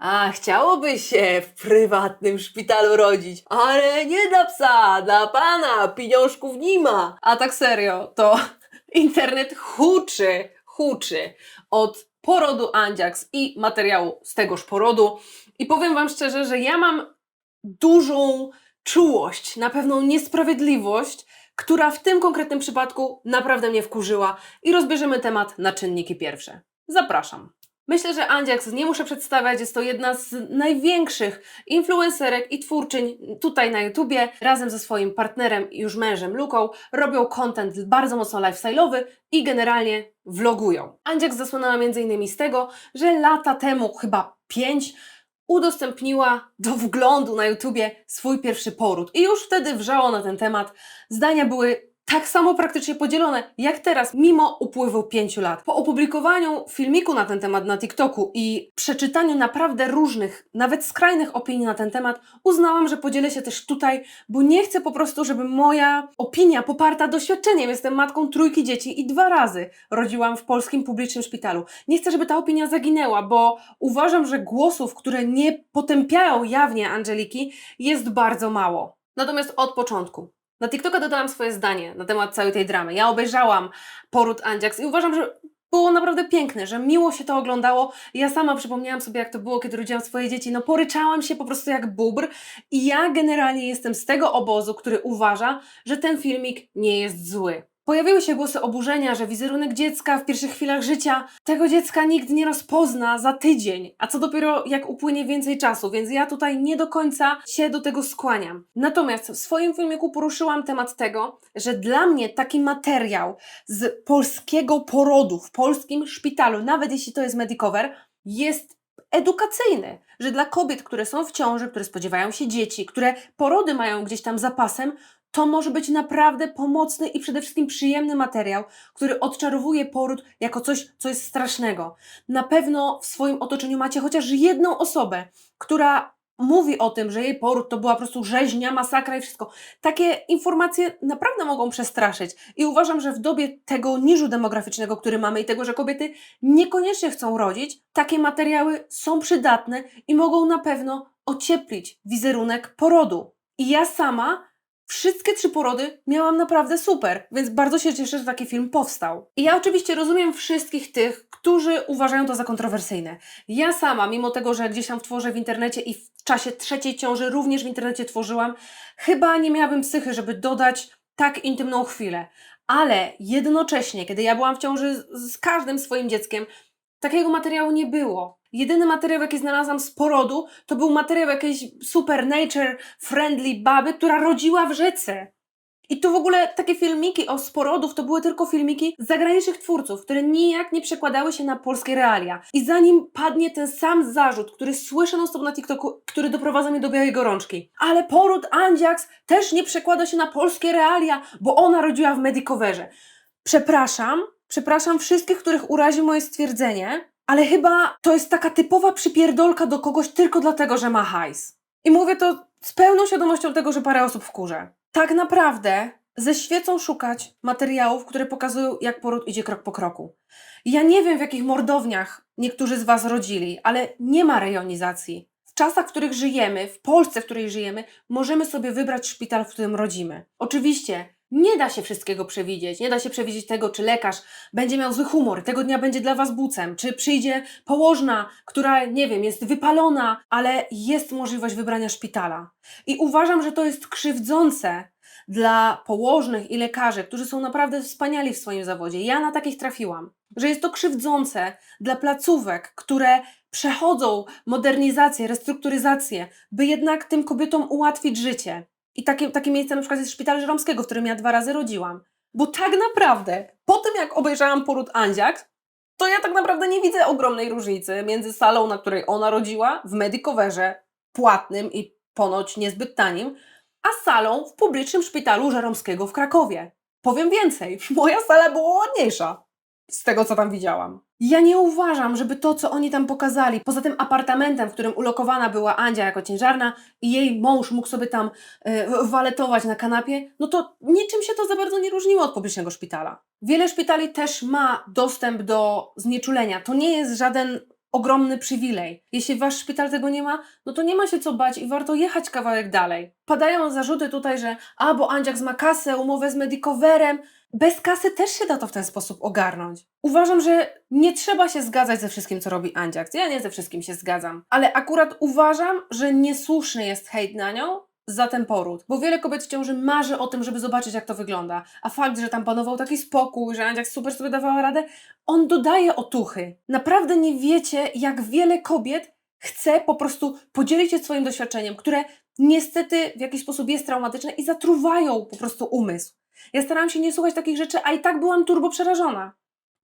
A chciałoby się w prywatnym szpitalu rodzić, ale nie dla psa, dla pana, pieniążków nie ma. A tak serio, to internet huczy, huczy od porodu Andziaks i materiału z tegoż porodu. I powiem Wam szczerze, że ja mam dużą czułość na pewną niesprawiedliwość, która w tym konkretnym przypadku naprawdę mnie wkurzyła i rozbierzemy temat na czynniki pierwsze. Zapraszam. Myślę, że Andziaks nie muszę przedstawiać, jest to jedna z największych influencerek i twórczyń tutaj na YouTubie. Razem ze swoim partnerem już mężem Luką robią content bardzo mocno lifestyle'owy i generalnie vlogują. Andziaks zasłynęła m.in. z tego, że lata temu, chyba pięć, udostępniła do wglądu na YouTubie swój pierwszy poród. I już wtedy wrzało na ten temat. Zdania były tak samo praktycznie podzielone jak teraz, mimo upływu pięciu lat. Po opublikowaniu filmiku na ten temat na TikToku i przeczytaniu naprawdę różnych, nawet skrajnych opinii na ten temat, uznałam, że podzielę się też tutaj, bo nie chcę po prostu, żeby moja opinia poparta doświadczeniem. Jestem matką trójki dzieci i dwa razy rodziłam w polskim publicznym szpitalu. Nie chcę, żeby ta opinia zaginęła, bo uważam, że głosów, które nie potępiają jawnie Angeliki, jest bardzo mało. Natomiast od początku. Na TikToka dodałam swoje zdanie na temat całej tej dramy. Ja obejrzałam poród Andziaks i uważam, że było naprawdę piękne, że miło się to oglądało. Ja sama przypomniałam sobie, jak to było, kiedy rodziłam swoje dzieci. No poryczałam się po prostu jak bubr i ja generalnie jestem z tego obozu, który uważa, że ten filmik nie jest zły. Pojawiły się głosy oburzenia, że wizerunek dziecka w pierwszych chwilach życia tego dziecka nikt nie rozpozna za tydzień, a co dopiero jak upłynie więcej czasu, więc ja tutaj nie do końca się do tego skłaniam. Natomiast w swoim filmiku poruszyłam temat tego, że dla mnie taki materiał z polskiego porodu w polskim szpitalu, nawet jeśli to jest Medicover, jest edukacyjny, że dla kobiet, które są w ciąży, które spodziewają się dzieci, które porody mają gdzieś tam zapasem, to może być naprawdę pomocny i przede wszystkim przyjemny materiał, który odczarowuje poród jako coś, co jest strasznego. Na pewno w swoim otoczeniu macie chociaż jedną osobę, która mówi o tym, że jej poród to była po prostu rzeźnia, masakra i wszystko. Takie informacje naprawdę mogą przestraszyć. I uważam, że w dobie tego niżu demograficznego, który mamy i tego, że kobiety niekoniecznie chcą rodzić, takie materiały są przydatne i mogą na pewno ocieplić wizerunek porodu. I ja sama Wszystkie trzy porody miałam naprawdę super, więc bardzo się cieszę, że taki film powstał. I ja oczywiście rozumiem wszystkich tych, którzy uważają to za kontrowersyjne. Ja sama, mimo tego, że gdzieś tam tworzę w internecie i w czasie trzeciej ciąży również w internecie tworzyłam, chyba nie miałabym psychy, żeby dodać tak intymną chwilę. Ale jednocześnie, kiedy ja byłam w ciąży z, każdym swoim dzieckiem, takiego materiału nie było. Jedyny materiał, jaki znalazłam z porodu, to był materiał jakiejś super nature friendly baby, która rodziła w rzece. I tu w ogóle takie filmiki o z porodów to były tylko filmiki zagranicznych twórców, które nijak nie przekładały się na polskie realia. I zanim padnie ten sam zarzut, który słyszę non stop na TikToku, który doprowadza mnie do białej gorączki. Ale poród Andziaks też nie przekłada się na polskie realia, bo ona rodziła w Medicoverze. Przepraszam, przepraszam wszystkich, których urazi moje stwierdzenie, ale chyba to jest taka typowa przypierdolka do kogoś tylko dlatego, że ma hajs. I mówię to z pełną świadomością tego, że parę osób wkurzę. Tak naprawdę ze świecą szukać materiałów, które pokazują, jak poród idzie krok po kroku. Ja nie wiem, w jakich mordowniach niektórzy z Was rodzili, ale nie ma rejonizacji. W czasach, w których żyjemy, w Polsce, w której żyjemy, możemy sobie wybrać szpital, w którym rodzimy. Oczywiście nie da się wszystkiego przewidzieć. Nie da się przewidzieć tego, czy lekarz będzie miał zły humor, tego dnia będzie dla was bucem, czy przyjdzie położna, która, nie wiem, jest wypalona, ale jest możliwość wybrania szpitala. I uważam, że to jest krzywdzące dla położnych i lekarzy, którzy są naprawdę wspaniali w swoim zawodzie. Ja na takich trafiłam. Że jest to krzywdzące dla placówek, które przechodzą modernizację, restrukturyzację, by jednak tym kobietom ułatwić życie. I takie, takie miejsce na przykład jest Szpital Żeromskiego, w którym ja dwa razy rodziłam. Bo tak naprawdę, po tym jak obejrzałam poród Andziak, to ja tak naprawdę nie widzę ogromnej różnicy między salą, na której ona rodziła, w Medicoverze, płatnym i ponoć niezbyt tanim, a salą w publicznym szpitalu Żeromskiego w Krakowie. Powiem więcej, moja sala była ładniejsza z tego, co tam widziałam. Ja nie uważam, żeby to, co oni tam pokazali, poza tym apartamentem, w którym ulokowana była Andzia jako ciężarna i jej mąż mógł sobie tam y, waletować na kanapie, no to niczym się to za bardzo nie różniło od publicznego szpitala. Wiele szpitali też ma dostęp do znieczulenia. To nie jest żaden ogromny przywilej. Jeśli wasz szpital tego nie ma, no to nie ma się co bać i warto jechać kawałek dalej. Padają zarzuty tutaj, że a, bo Andziaks ma kasę, umowę z Medicoverem. Bez kasy też się da to w ten sposób ogarnąć. Uważam, że nie trzeba się zgadzać ze wszystkim, co robi Andziaks. Ja nie ze wszystkim się zgadzam. Ale akurat uważam, że niesłuszny jest hejt na nią, za ten poród. Bo wiele kobiet w ciąży marzy o tym, żeby zobaczyć, jak to wygląda. A fakt, że tam panował taki spokój, że Andziak super sobie dawała radę, on dodaje otuchy. Naprawdę nie wiecie, jak wiele kobiet chce po prostu podzielić się swoim doświadczeniem, które niestety w jakiś sposób jest traumatyczne i zatruwają po prostu umysł. Ja starałam się nie słuchać takich rzeczy, a i tak byłam turbo przerażona.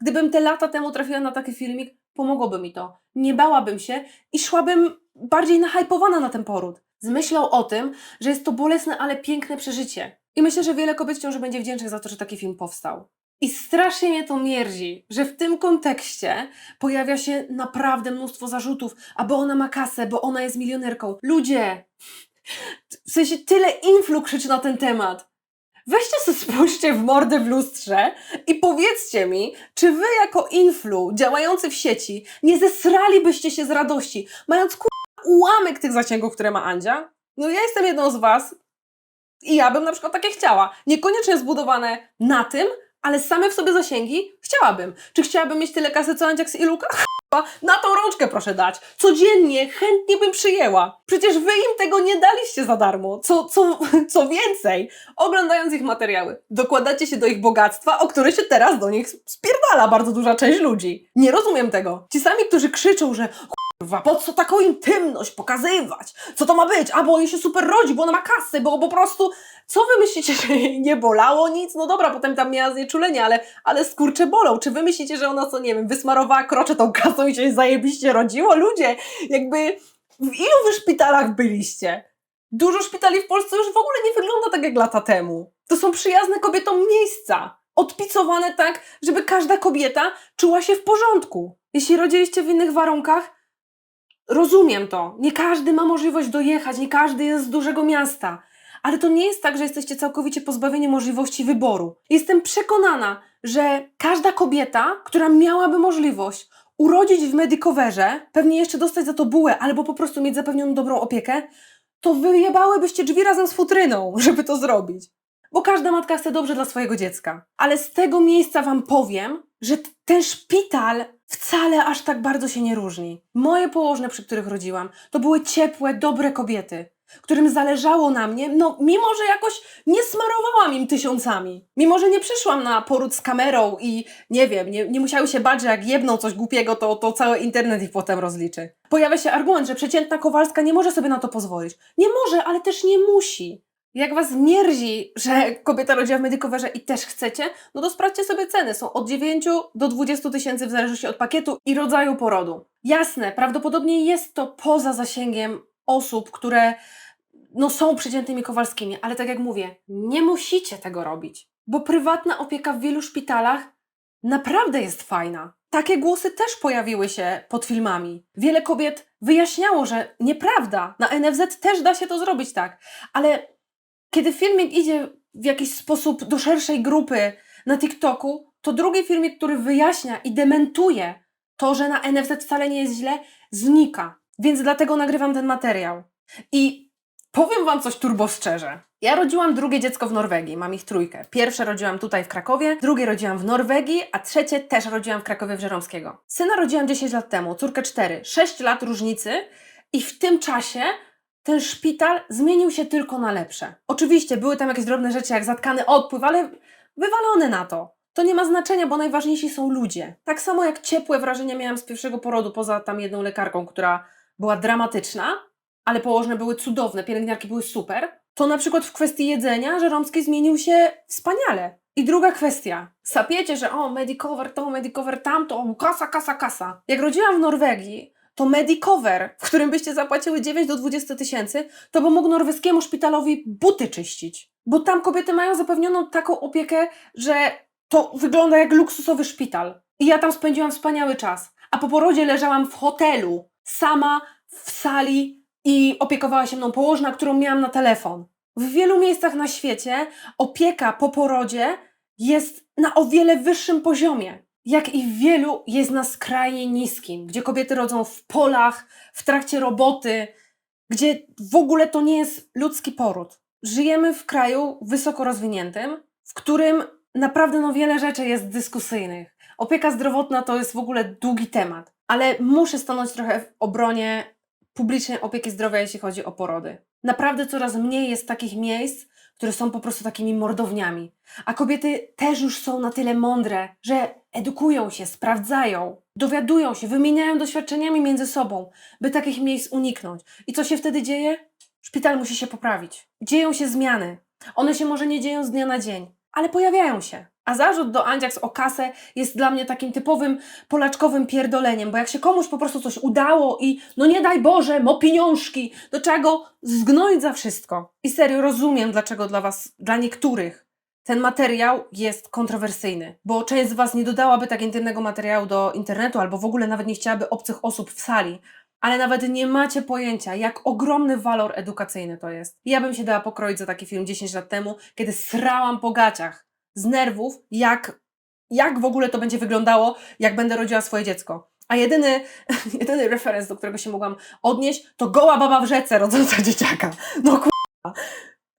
Gdybym te lata temu trafiła na taki filmik, pomogłoby mi to. Nie bałabym się i szłabym bardziej nahypowana na ten poród. Z myślą o tym, że jest to bolesne, ale piękne przeżycie. I myślę, że wiele kobiet ciąży będzie wdzięcznych za to, że taki film powstał. I strasznie mnie to mierzi, że w tym kontekście pojawia się naprawdę mnóstwo zarzutów, a bo ona ma kasę, bo ona jest milionerką. Ludzie! W sensie tyle influ krzyczy na ten temat. Weźcie sobie spójrzcie w mordę w lustrze i powiedzcie mi, czy wy jako influ działający w sieci nie zesralibyście się z radości, mając kur... ułamek tych zasięgów, które ma Andzia? No ja jestem jedną z was i ja bym na przykład takie chciała. Niekoniecznie zbudowane na tym, ale same w sobie zasięgi chciałabym. Czy chciałabym mieć tyle kasy co Andziaks i Luka? Na tą rączkę proszę dać. Codziennie, chętnie bym przyjęła. Przecież wy im tego nie daliście za darmo. Co, co, co więcej, oglądając ich materiały, dokładacie się do ich bogactwa, o które się teraz do nich spierdala bardzo duża część ludzi. Nie rozumiem tego. Ci sami, którzy krzyczą, że Kurwa, po co taką intymność pokazywać? Co to ma być? A, bo on się super rodzi, bo ona ma kasy, bo po prostu... Co wy myślicie, że jej nie bolało nic? No dobra, potem tam miała znieczulenie, ale, ale skurcze bolą. Czy wy myślicie, że ona co, nie wiem, wysmarowała krocze tą kasą i się zajebiście rodziło? Ludzie, jakby... W ilu wy szpitalach byliście? Dużo szpitali w Polsce już w ogóle nie wygląda tak jak lata temu. To są przyjazne kobietom miejsca. Odpicowane tak, żeby każda kobieta czuła się w porządku. Jeśli rodziliście w innych warunkach, Rozumiem to. Nie każdy ma możliwość dojechać, nie każdy jest z dużego miasta. Ale to nie jest tak, że jesteście całkowicie pozbawieni możliwości wyboru. Jestem przekonana, że każda kobieta, która miałaby możliwość urodzić w Medicoverze, pewnie jeszcze dostać za to bułę, albo po prostu mieć zapewnioną dobrą opiekę, to wyjebałybyście drzwi razem z futryną, żeby to zrobić. Bo każda matka chce dobrze dla swojego dziecka. Ale z tego miejsca Wam powiem, że ten szpital wcale aż tak bardzo się nie różni. Moje położne, przy których rodziłam, to były ciepłe, dobre kobiety, którym zależało na mnie, no mimo, że jakoś nie smarowałam im tysiącami. Mimo, że nie przyszłam na poród z kamerą i nie wiem, nie, nie musiały się bać, że jak jedną coś głupiego, to, to cały internet ich potem rozliczy. Pojawia się argument, że przeciętna Kowalska nie może sobie na to pozwolić. Nie może, ale też nie musi. Jak was mierzi, że kobieta rodziła w Medykowerze i też chcecie, no to sprawdźcie sobie ceny. Są od 9 do 20 tysięcy w zależności od pakietu i rodzaju porodu. Jasne, prawdopodobnie jest to poza zasięgiem osób, które no, są przeciętnymi Kowalskimi, ale tak jak mówię, nie musicie tego robić, bo prywatna opieka w wielu szpitalach naprawdę jest fajna. Takie głosy też pojawiły się pod filmami. Wiele kobiet wyjaśniało, że nieprawda, na NFZ też da się to zrobić tak, ale kiedy filmik idzie w jakiś sposób do szerszej grupy na TikToku, to drugi filmik, który wyjaśnia i dementuje to, że na NFZ wcale nie jest źle, znika. Więc dlatego nagrywam ten materiał. I powiem Wam coś turbo szczerze. Ja rodziłam drugie dziecko w Norwegii, mam ich trójkę. Pierwsze rodziłam tutaj w Krakowie, drugie rodziłam w Norwegii, a trzecie też rodziłam w Krakowie w Żeromskiego. Syna rodziłam 10 lat temu, córkę 4, 6 lat różnicy i w tym czasie ten szpital zmienił się tylko na lepsze. Oczywiście były tam jakieś drobne rzeczy jak zatkany odpływ, ale wywalone na to. To nie ma znaczenia, bo najważniejsi są ludzie. Tak samo jak ciepłe wrażenia miałam z pierwszego porodu, poza tam jedną lekarką, która była dramatyczna, ale położne były cudowne, pielęgniarki były super, to na przykład w kwestii jedzenia Żeromski zmienił się wspaniale. I druga kwestia. Sapiecie, że o, Medicover to, Medicover tamto, o, kasa, kasa, kasa. Jak rodziłam w Norwegii, to Medicover, w którym byście zapłaciły 9 do 20 tysięcy, to pomógł norweskiemu szpitalowi buty czyścić. Bo tam kobiety mają zapewnioną taką opiekę, że to wygląda jak luksusowy szpital. I ja tam spędziłam wspaniały czas. A po porodzie leżałam w hotelu, sama w sali i opiekowała się mną położna, którą miałam na telefon. W wielu miejscach na świecie opieka po porodzie jest na o wiele wyższym poziomie. Jak i wielu, jest na skrajnie niskim, gdzie kobiety rodzą w polach, w trakcie roboty, gdzie w ogóle to nie jest ludzki poród. Żyjemy w kraju wysoko rozwiniętym, w którym naprawdę no wiele rzeczy jest dyskusyjnych. Opieka zdrowotna to jest w ogóle długi temat, ale muszę stanąć trochę w obronie publicznej opieki zdrowia, jeśli chodzi o porody. Naprawdę coraz mniej jest takich miejsc, które są po prostu takimi mordowniami. A kobiety też już są na tyle mądre, że edukują się, sprawdzają, dowiadują się, wymieniają doświadczeniami między sobą, by takich miejsc uniknąć. I co się wtedy dzieje? Szpital musi się poprawić. Dzieją się zmiany. One się może nie dzieją z dnia na dzień, ale pojawiają się. A zarzut do Andziaks o kasę jest dla mnie takim typowym polaczkowym pierdoleniem, bo jak się komuś po prostu coś udało i no nie daj Boże, mo pieniążki, to trzeba go zgnoić za wszystko. I serio rozumiem, dlaczego dla Was, dla niektórych ten materiał jest kontrowersyjny, bo część z Was nie dodałaby tak intymnego materiału do internetu, albo w ogóle nawet nie chciałaby obcych osób w sali, ale nawet nie macie pojęcia, jak ogromny walor edukacyjny to jest. Ja bym się dała pokroić za taki film 10 lat temu, kiedy srałam po gaciach z nerwów, jak, jak w ogóle to będzie wyglądało, jak będę rodziła swoje dziecko. A jedyny, jedyny referenc, do którego się mogłam odnieść, to goła baba w rzece rodząca dzieciaka. No kurwa.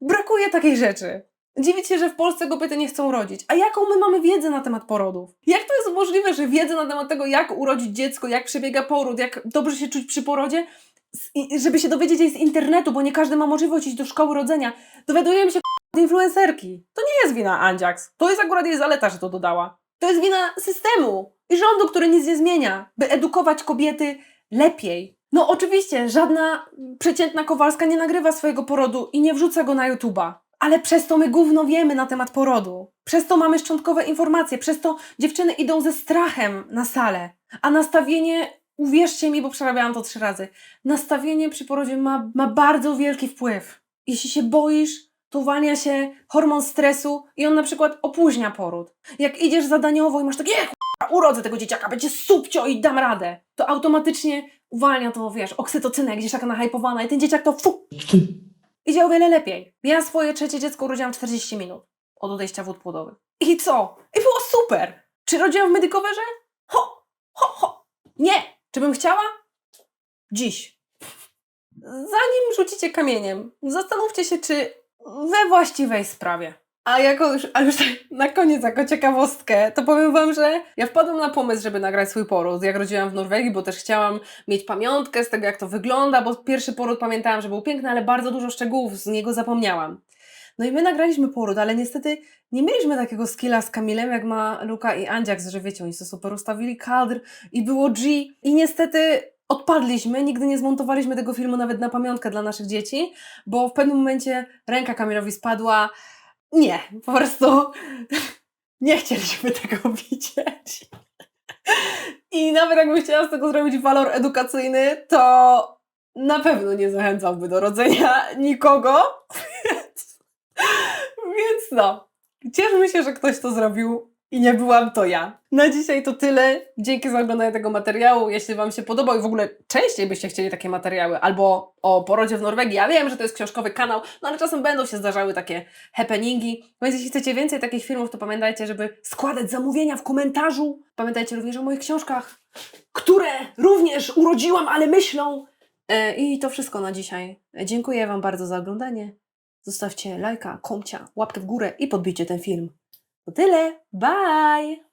Brakuje takiej rzeczy. Dziwić się, że w Polsce kobiety nie chcą rodzić. A jaką my mamy wiedzę na temat porodów? Jak to jest możliwe, że wiedzę na temat tego, jak urodzić dziecko, jak przebiega poród, jak dobrze się czuć przy porodzie, żeby się dowiedzieć jej z internetu, bo nie każdy ma możliwość iść do szkoły rodzenia, dowiadujemy się influencerki. To nie jest wina Andziaks. To jest akurat jej zaleta, że to dodała. To jest wina systemu i rządu, który nic nie zmienia, by edukować kobiety lepiej. No oczywiście, żadna przeciętna Kowalska nie nagrywa swojego porodu i nie wrzuca go na YouTube'a. Ale przez to my gówno wiemy na temat porodu. Przez to mamy szczątkowe informacje, przez to dziewczyny idą ze strachem na salę. A nastawienie, uwierzcie mi, bo przerabiałam to trzy razy, nastawienie przy porodzie ma, ma bardzo wielki wpływ. Jeśli się boisz, uwalnia się hormon stresu i on na przykład opóźnia poród. Jak idziesz zadaniowo i masz takie, "Ech, urodzę tego dzieciaka, będzie subcio i dam radę, to automatycznie uwalnia to, wiesz, oksytocynę, gdzieś taka nahypowana i ten dzieciak to fu, idzie o wiele lepiej. Ja swoje trzecie dziecko urodziłam w 40 minut od odejścia wód płodowych. I co? I było super! Czy rodziłam w medykowerze? Ho, ho, ho! Nie! Czy bym chciała? Dziś. Zanim rzucicie kamieniem, zastanówcie się, czy we właściwej sprawie. A jako już, a już tak na koniec, jako ciekawostkę, to powiem Wam, że ja wpadłam na pomysł, żeby nagrać swój poród, jak rodziłam w Norwegii, bo też chciałam mieć pamiątkę z tego, jak to wygląda, bo pierwszy poród pamiętałam, że był piękny, ale bardzo dużo szczegółów z niego zapomniałam. No i my nagraliśmy poród, ale niestety nie mieliśmy takiego skilla z Kamilem, jak ma Luka i Andziak, że wiecie, oni sobie super ustawili kadr i było G i niestety odpadliśmy, nigdy nie zmontowaliśmy tego filmu nawet na pamiątkę dla naszych dzieci, bo w pewnym momencie ręka Kamilowi spadła. Nie, po prostu nie chcieliśmy tego widzieć. I nawet jakbym chciała z tego zrobić walor edukacyjny, to na pewno nie zachęcałby do rodzenia nikogo. Więc, więc no, cieszmy się, że ktoś to zrobił i nie byłam to ja. Na dzisiaj to tyle. Dzięki za oglądanie tego materiału. Jeśli Wam się podobał i w ogóle częściej byście chcieli takie materiały albo o porodzie w Norwegii, ja wiem, że to jest książkowy kanał, no ale czasem będą się zdarzały takie happeningi. Więc jeśli chcecie więcej takich filmów, to pamiętajcie, żeby składać zamówienia w komentarzu. Pamiętajcie również o moich książkach, które również urodziłam, ale myślą. E, I to wszystko na dzisiaj. Dziękuję Wam bardzo za oglądanie. Zostawcie lajka, komcia, łapkę w górę i podbijcie ten film. To tyle. Bye!